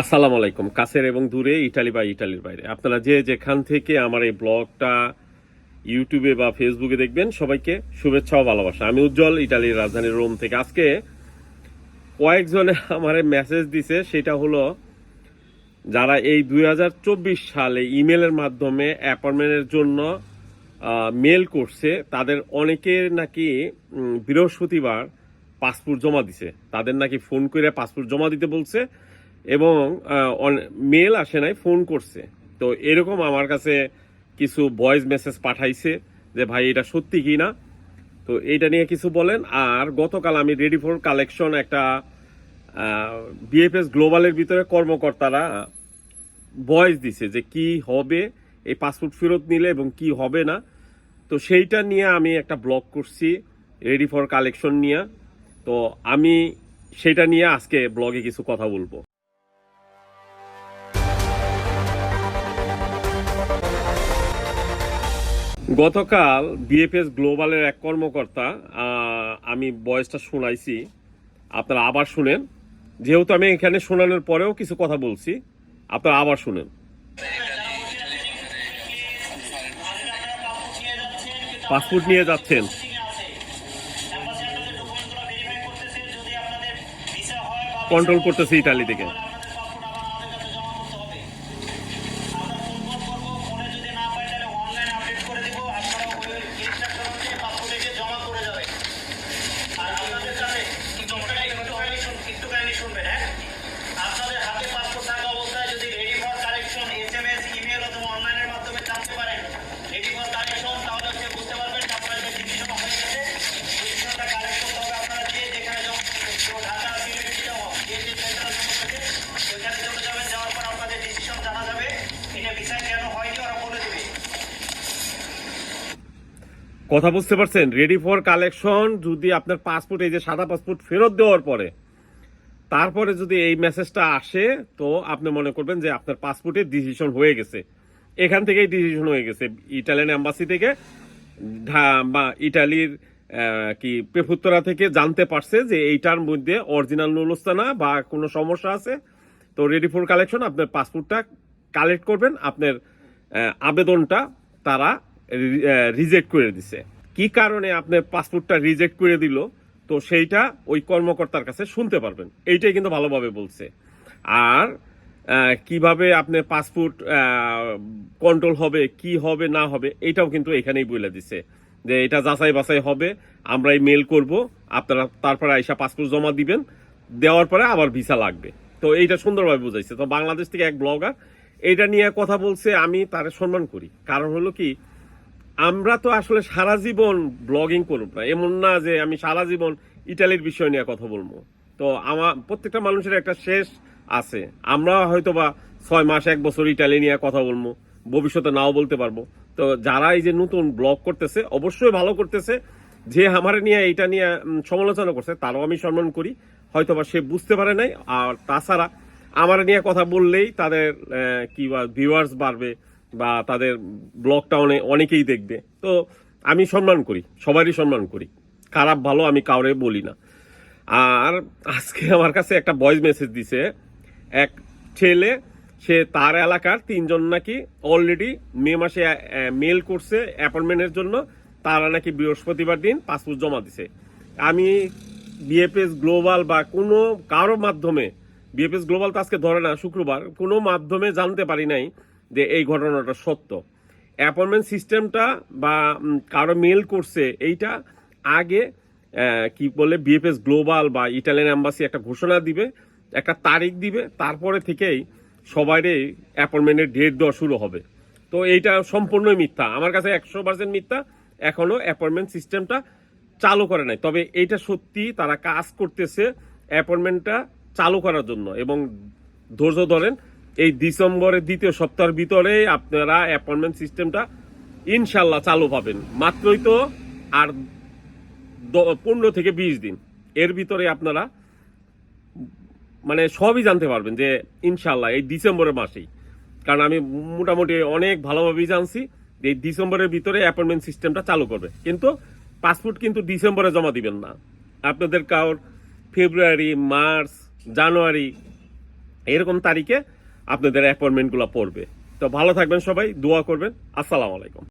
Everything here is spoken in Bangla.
আসসালামু আলাইকুম। কাছের এবং দূরে, ইটালি বা ইটালির বাইরে। আপনারা যে যেখান থেকে আমার এই ব্লগটা, ইউটিউবে বা ফেসবুকে দেখবেন, সবাইকে শুভেচ্ছা ও ভালোবাসা। আমি উজ্জ্বল, ইটালির রাজধানী রোম থেকে। আজকে কয়েকজনে আমার মেসেজ দিছে, সেটা হলো, যারা এই দু হাজার চব্বিশ সালে ইমেলের মাধ্যমে অ্যাপয়েন্টমেন্টের জন্য মেল করছে, তাদের অনেকের নাকি বৃহস্পতিবার পাসপোর্ট জমা দিছে। তাদের নাকি ফোন করে পাসপোর্ট জমা দিতে বলছে। এবং মেল আসে নাই, ফোন করছে। তো এরকম আমার কাছে কিছু ভয়েস মেসেজ পাঠাইছে যে, ভাই, এটা সত্যি কি না? তো এইটা নিয়ে কিছু বলেন। আর গতকাল আমি রেডি ফর কালেকশন একটা বিএফএস গ্লোবালের ভিতরে কর্মকর্তারা ভয়েস দিছে যে, কি হবে? এই পাসপোর্ট ফেরত নিলে এবং কি হবে না? তো সেইটা নিয়ে আমি একটা ব্লগ করছি রেডি ফর কালেকশন নিয়ে। তো আমি সেটা নিয়ে আজকে ব্লগে কিছু কথা বলব। গতকাল বিএফএস গ্লোবালের এক কর্মকর্তা আমি বয়সটা শোনাইছি, আপনারা আবার শুনেন। যেহেতু আমি এখানে শোনানোর পরেও কিছু কথা বলছি, আপনারা আবার শুনেন। পাসপোর্ট নিয়ে যাচ্ছেন। কন্ট্রোল করতেছে ইটালি থেকে শুনবেন হ্যাঁ আপনাদের হাতে পাসপোর্ট থাকা অবস্থায় যদি ready for collection SMS email অথবা অনলাইনের মাধ্যমে জানতে পারেন রেডি ফর কালেকশন তাহলে হচ্ছে বুঝতে পারবেন আপনার যে ডিসিশন হয়ে গেছে ডিসিশনটা কালেক্ট করতে হবে আপনারা যে যেখানে জমা তো ঢাকা সিলেটে যাওয়া যে যে সেন্টারে জমা করছে ওইখানে চলে যাবেন যাওয়ার পর আপনাদের ডিসিশন জানা যাবে এটা ভিসা কেন হয়নি ওরা বলে দেবে কথা বুঝতে পারছেন? রেডি ফর কালেকশন যদি আপনার পাসপোর্ট এই যে সাদা পাসপোর্ট ফেরত দেওয়ার পরে, তারপরে যদি এই মেসেজটা আসে, তো আপনি মনে করবেন যে আপনার পাসপোর্টের ডিসিশন হয়ে গেছে। এখান থেকেই ডিসিশন হয়ে গেছে। ইটালিয়ান এম্বাসি থেকে বা ইটালির কি পেফুত্তরা থেকে জানতে পারছে যে এইটার মধ্যে অরিজিনাল নুলস্তানা বা কোনো সমস্যা আছে। তো রেডি ফর কালেকশন আপনার পাসপোর্টটা কালেক্ট করবেন। আপনার আবেদনটা তারা রিজেক্ট করে দিছে। কি কারণে আপনার পাসপোর্টটা রিজেক্ট করে দিল? তো সেইটা ওই কর্মকর্তার কাছে শুনতে পারবেন। এইটাই কিন্তু ভালোভাবে বলছে। আর কীভাবে আপনার পাসপোর্ট কন্ট্রোল হবে, কি হবে, না হবে, এটাও কিন্তু এখানেই বলে দিছে। যে এটা যাচাই বাছাই হবে, আমরাই মেল করব, আপনারা তারপরে আইসা পাসপোর্ট জমা দিবেন, দেওয়ার পরে আবার ভিসা লাগবে। তো এইটা সুন্দরভাবে বুঝাইছে। তো বাংলাদেশ থেকে এক ব্লগার এইটা নিয়ে কথা বলছে, আমি তার সম্মান করি। কারণ হলো কি আমরা তো আসলে সারা জীবন ব্লগিং করব না। এমন না যে আমি সারা জীবন ইটালির বিষয় নিয়ে কথা বলব। তো আমার প্রত্যেকটা মানুষের একটা শেষ আছে। আমরা হয়তো বা ছয় মাস, এক বছর ইটালি নিয়ে কথা বলব। ভবিষ্যতে নাও বলতে পারব। তো যারা এই যে নতুন ব্লগ করতেছে, অবশ্যই ভালো করতেছে। যে আমার নিয়ে এইটা নিয়ে সমালোচনা করছে, তারও আমি সম্মান করি। হয়তো বা সে বুঝতে পারে নাই। আর তাছাড়া আমার নিয়ে কথা বললেই তাদের কি বা ভিউয়ার্স বাড়বে। বা তাদের ব্লগটা অনেক অনেকেই দেখবে। তো আমি সম্মান করি, সবারই সম্মান করি। খারাপ, ভালো আমি কাউরে বলি না। আর আজকে আমার কাছে একটা ভয়েস মেসেজ দিছে। এক ছেলে, সে তার এলাকার তিনজন নাকি অলরেডি মে মাসে মেল করছে অ্যাপয়েন্টমেন্টের জন্য। তারা নাকি বৃহস্পতিবার দিন পাসপোর্ট জমা দিছে। আমি বিএফএস গ্লোবাল বা কোনো কারও মাধ্যমে বিএফএস গ্লোবাল তো আজকে ধরে না, শুক্রবার, কোনো মাধ্যমে জানতে পারি নাই। যে এই ঘটনাটা সত্য। অ্যাপয়েন্টমেন্ট সিস্টেমটা বা কারও মেল করছে, এইটা আগে কি বলে বিএফএস গ্লোবাল বা ইটালিয়ান অ্যাম্বাসি একটা ঘোষণা দিবে, একটা তারিখ দিবে, তারপরে থেকেই সবাইরে অ্যাপয়েন্টমেন্টের ডেট দেওয়া শুরু হবে। তো এইটা সম্পূর্ণই মিথ্যা। আমার কাছে একশো পার্সেন্ট মিথ্যা। এখনও অ্যাপয়েন্টমেন্ট সিস্টেমটা চালু করে নাই। তবে এইটা সত্যি তারা কাজ করতেছে অ্যাপয়েন্টমেন্টটা চালু করার জন্য এবং ধৈর্য ধরেন এই ডিসেম্বরের দ্বিতীয় সপ্তাহের ভিতরে আপনারা অ্যাপয়েন্টমেন্ট সিস্টেমটা ইনশাল্লাহ চালু পাবেন। মাত্রই তো আর পনেরো থেকে বিশ দিন। এর ভিতরে আপনারা মানে সবই জানতে পারবেন যে ইনশাল্লাহ এই ডিসেম্বরের মাসেই। কারণ আমি মোটামুটি অনেক ভালোভাবেই জানছি যে এই ডিসেম্বরের ভিতরে অ্যাপয়েন্টমেন্ট সিস্টেমটা চালু করবে। কিন্তু পাসপোর্ট কিন্তু ডিসেম্বরে জমা দিবেন না। আপনাদের কারোর ফেব্রুয়ারি মার্চ জানুয়ারি এরকম তারিখে আপনাদের অ্যাপয়েন্টমেন্টগুলো পড়বে। তো ভালো থাকবেন সবাই দোয়া করবেন। আসসালামু আলাইকুম।